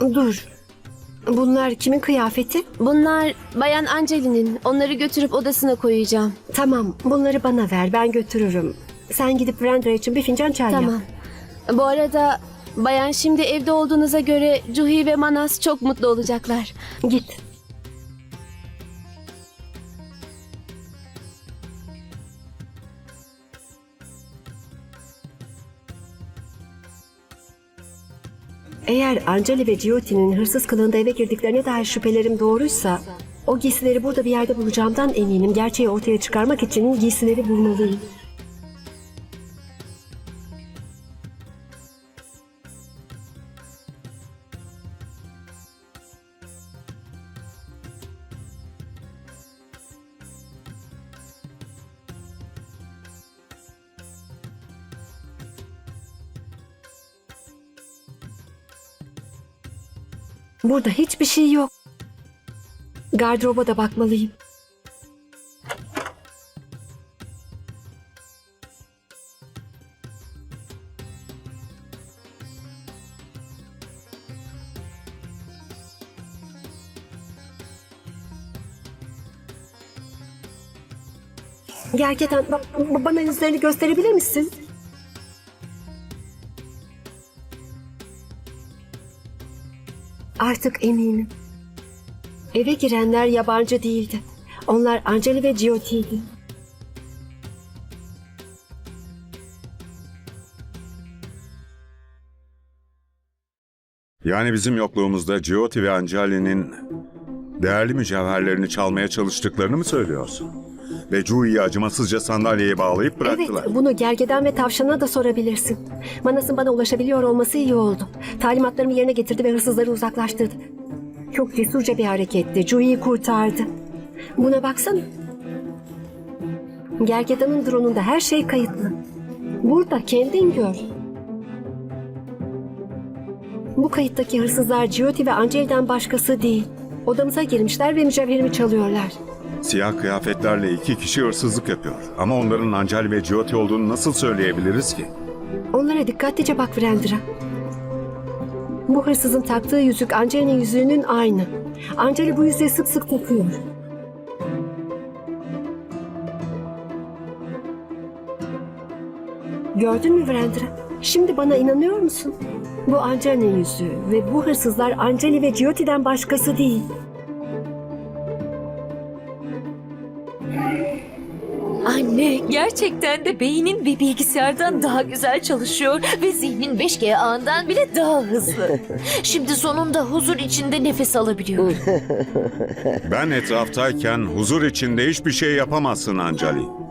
Dur. Bunlar kimin kıyafeti? Bunlar Bayan Angeli'nin. Onları götürüp odasına koyacağım. Tamam, bunları bana ver. Ben götürürüm. Sen gidip Brenda için bir fincan çay yap. Tamam. Bu arada Bayan şimdi evde olduğunuza göre Cuhi ve Manas çok mutlu olacaklar. Git. Eğer Angeli ve Gioti'nin hırsız kılığında eve girdiklerine dair şüphelerim doğruysa, o giysileri burada bir yerde bulacağımdan eminim. Gerçeği ortaya çıkarmak için giysileri bulmalıyım. Burada hiçbir şey yok. Gardıroba da bakmalıyım. Bak, bana yüzlerini gösterebilir misin? Artık eminim. Eve girenler yabancı değildi. Onlar Angeli ve Giotti'ydi. Yani bizim yokluğumuzda Giotti ve Angeli'nin değerli mücevherlerini çalmaya çalıştıklarını mı söylüyorsun? Ve Jui'yi acımasızca sandalyeye bağlayıp bıraktılar. Evet, bunu Gergedan ve Tavşan'a da sorabilirsin. Manas'ın bana ulaşabiliyor olması iyi oldu. Talimatlarımı yerine getirdi ve hırsızları uzaklaştırdı. Çok cesurca bir hareketti. Jui'yi kurtardı. Buna baksana. Gergedan'ın drone'unda her şey kayıtlı. Burada kendin gör. Bu kayıttaki hırsızlar Giotti ve Angel'den başkası değil. Odamıza girmişler ve mücevherimi çalıyorlar. Siyah kıyafetlerle iki kişi hırsızlık yapıyor. Ama onların Angeli ve Giotti olduğunu nasıl söyleyebiliriz ki? Onlara dikkatlice bak Vrendra. Bu hırsızın taktığı yüzük Angeli'nin yüzüğünün aynı. Angeli bu yüzüğü sık sık takıyor. Gördün mü Vrendra? Şimdi bana inanıyor musun? Bu Angeli'nin yüzüğü ve bu hırsızlar Angeli ve Giotti'den başkası değil. Gerçekten de beynin bir bilgisayardan daha güzel çalışıyor ve zihnin 5G ağından bile daha hızlı. Şimdi sonunda huzur içinde nefes alabiliyor. Ben etraftayken huzur içinde hiçbir şey yapamazsın Angeli.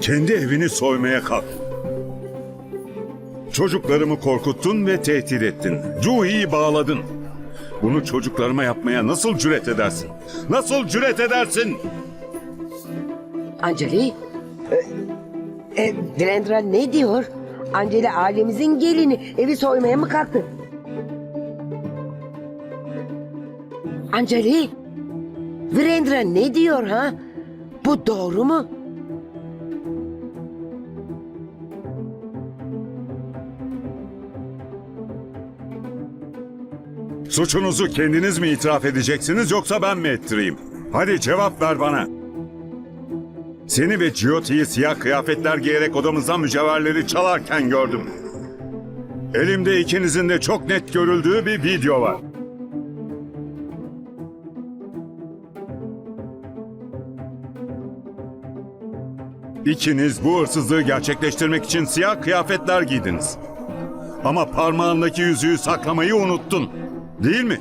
Kendi evini soymaya kalk. Çocuklarımı korkuttun ve tehdit ettin. Juhi'yi bağladın. Bunu çocuklarıma yapmaya nasıl cüret edersin? Nasıl cüret edersin? Anceli? E, e, Virendra ne diyor? Anceli ailemizin gelini evi soymaya mı kalktı? Anceli? Virendra ne diyor ha? Bu doğru mu? Suçunuzu kendiniz mi itiraf edeceksiniz yoksa ben mi ettireyim? Hadi cevap ver bana. Seni ve Giotti'yi siyah kıyafetler giyerek odamızdan mücevherleri çalarken gördüm. Elimde ikinizin de çok net görüldüğü bir video var. İkiniz bu hırsızlığı gerçekleştirmek için siyah kıyafetler giydiniz. Ama parmağındaki yüzüğü saklamayı unuttun. Değil mi?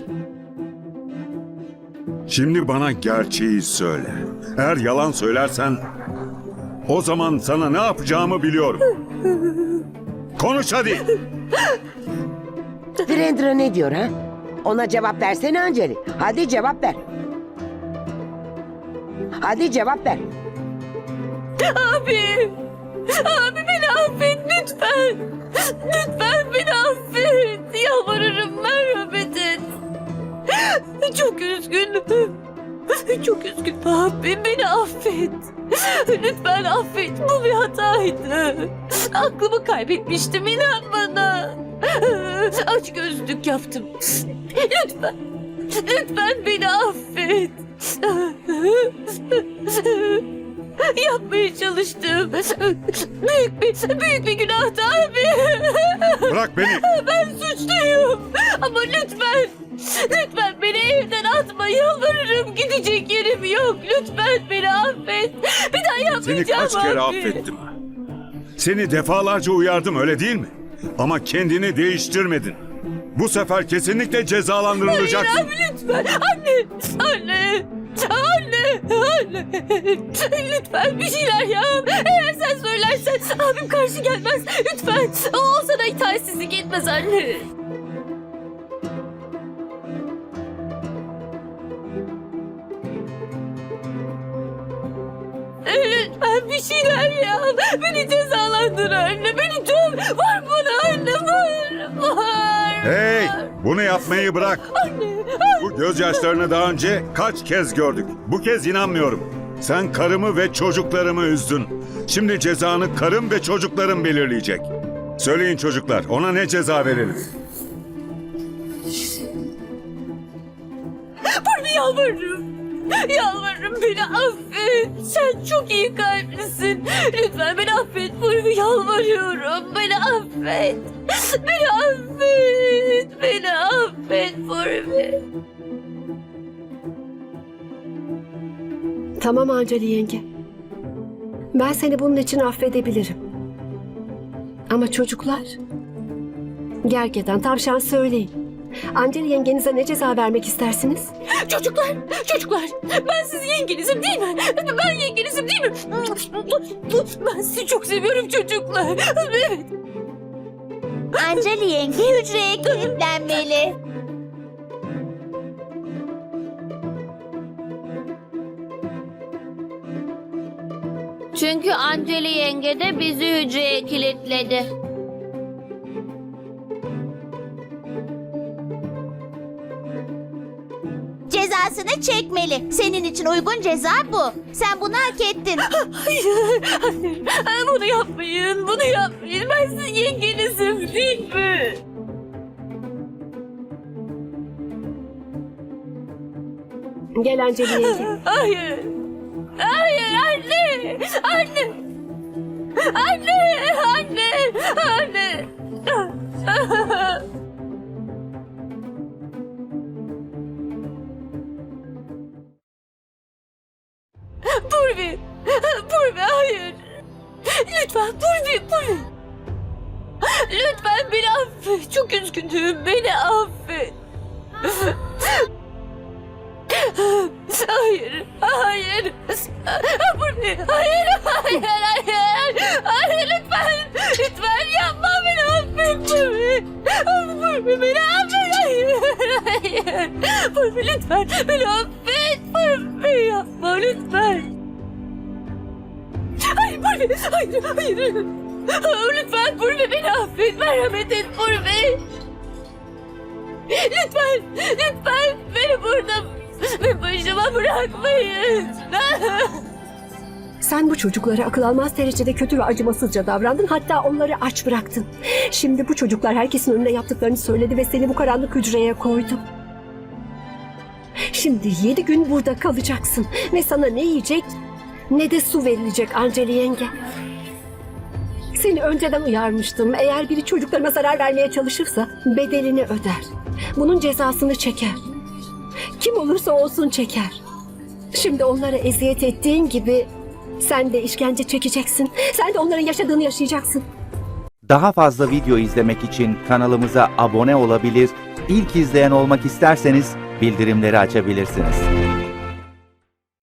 Şimdi bana gerçeği söyle. Eğer yalan söylersen o zaman sana ne yapacağımı biliyorum. Konuş hadi. Virendra ne diyor ha? Ona cevap versene Anceli. Hadi cevap ver. Hadi cevap ver. Abi. Abi beni affet lütfen. Lütfen beni affet. Yalvarırım et. Çok üzgünüm. Çok üzgünüm abi beni affet. Lütfen affet bu bir hataydı. Aklımı kaybetmiştim inan bana. Aç gözlük yaptım. Lütfen. Lütfen beni affet. Yapmaya çalıştım. Büyük bir, büyük bir günahtı abi. Bırak beni. Ben suçluyum. Ama lütfen, lütfen. Yalvarırım gidecek yerim yok. Lütfen beni affet. Bir daha Seni yapmayacağım kaç kere abi. affettim. Seni defalarca uyardım öyle değil mi? Ama kendini değiştirmedin. Bu sefer kesinlikle cezalandırılacaksın. Abi lütfen. Anne, anne. Anne, anne. Lütfen bir şeyler yap. Eğer sen söylersen abim karşı gelmez. Lütfen. O sana itaatsizlik etmez anne. Hey, bunu yapmayı bırak. Bu gözyaşlarını daha önce kaç kez gördük. Bu kez inanmıyorum. Sen karımı ve çocuklarımı üzdün. Şimdi cezanı karım ve çocuklarım belirleyecek. Söyleyin çocuklar, ona ne ceza verelim? Purvi yalvarırım. Yalvarırım beni affet. Sen çok iyi kalplisin. Lütfen beni affet Purvi yalvarıyorum. Beni affet. Beni affet. Beni affet Purvi. Tamam Anceli yenge. Ben seni bunun için affedebilirim. Ama çocuklar... Gergedan, tavşan söyleyin. Anceli yengenize ne ceza vermek istersiniz? Çocuklar, çocuklar. Ben sizin yengenizim değil mi? Ben yengenizim değil mi? Ben sizi çok seviyorum çocuklar. Evet. Anceli yenge hücreye kilitlenmeli. Çünkü Anceli yenge de bizi hücreye kilitledi. Cezasını çekmeli. Senin için uygun ceza bu. Sen bunu hak ettin. Hayır, hayır. Bunu yapmayın, bunu yapmayın. Ben sizin yengenizim değil mi? Gel Anceli yenge. Hayır. Hayır anne. Anne. Anne. Anne. Anne. Purvi. Purvi hayır. Lütfen Purvi. Purvi. Lütfen beni affet. Çok üzgünüm. Beni affet. Hayır, hayır. Purvi, hayır, hayır, hayır. Hayır, lütfen, lütfen yapma beni affet Purvi. Purvi beni affet, hayır, hayır. Purvi lütfen beni affet Hayır hayır. Lütfen Purvi beni affet, merhamet et Purvi. Lütfen, lütfen beni burada ve başıma bırakmayın. Sen bu çocuklara akıl almaz derecede kötü ve acımasızca davrandın. Hatta onları aç bıraktın. Şimdi bu çocuklar herkesin önünde yaptıklarını söyledi ve seni bu karanlık hücreye koydu. Şimdi yedi gün burada kalacaksın. Ve sana ne yiyecek ne de su verilecek Anceli yenge. Seni önceden uyarmıştım. Eğer biri çocuklarına zarar vermeye çalışırsa bedelini öder. Bunun cezasını çeker. Kim olursa olsun çeker. Şimdi onlara eziyet ettiğin gibi sen de işkence çekeceksin. Sen de onların yaşadığını yaşayacaksın. Daha fazla video izlemek için kanalımıza abone olabilir, ilk izleyen olmak isterseniz bildirimleri açabilirsiniz.